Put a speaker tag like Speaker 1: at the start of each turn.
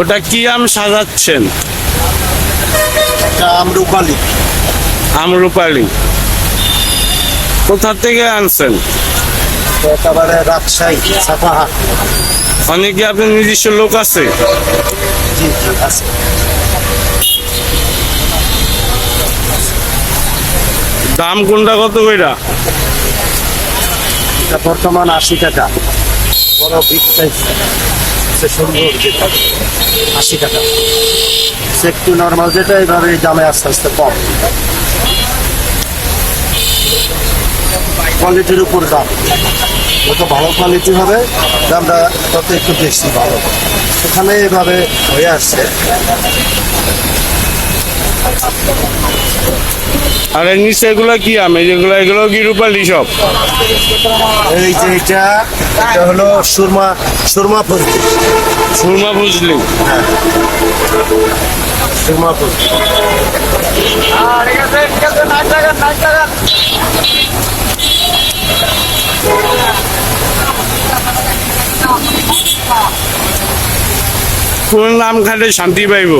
Speaker 1: ওটা কি আম সাজাচ্ছেন?
Speaker 2: আমরুপালি
Speaker 1: আমরুপালি কোথা থেকে আনছেন?
Speaker 2: একেবারে রাজশাহী সাপাহাট
Speaker 1: অনেকে আপনার নিজস্ব লোক আছে?
Speaker 2: জি জি আছে।
Speaker 1: দাম কোনটা কত কইরা?
Speaker 2: এটা বর্তমান আশি টাকা। বড় বিগ সাইজ সে সুন্দর যেটা আশি টাকা। সে একটু নর্মাল যেটা, এইভাবে দামে আস্তে আস্তে কম। কোয়ালিটির উপর দাম। যত ভালো কোয়ালিটি হবে, দামটা তত একটু বেশি ভালো। এখানে এভাবে হয়ে আসছে।
Speaker 1: আর এর নিচে এগুলো কি আম? এই যেগুলো এগুলো কি রূপালি সব?
Speaker 2: এই যে এটা এটা হলো সুরমা সুরমা ফুলকি।
Speaker 1: সুরমা
Speaker 2: সুরমা
Speaker 1: কোন নাম খাটে শান্তি পাইব?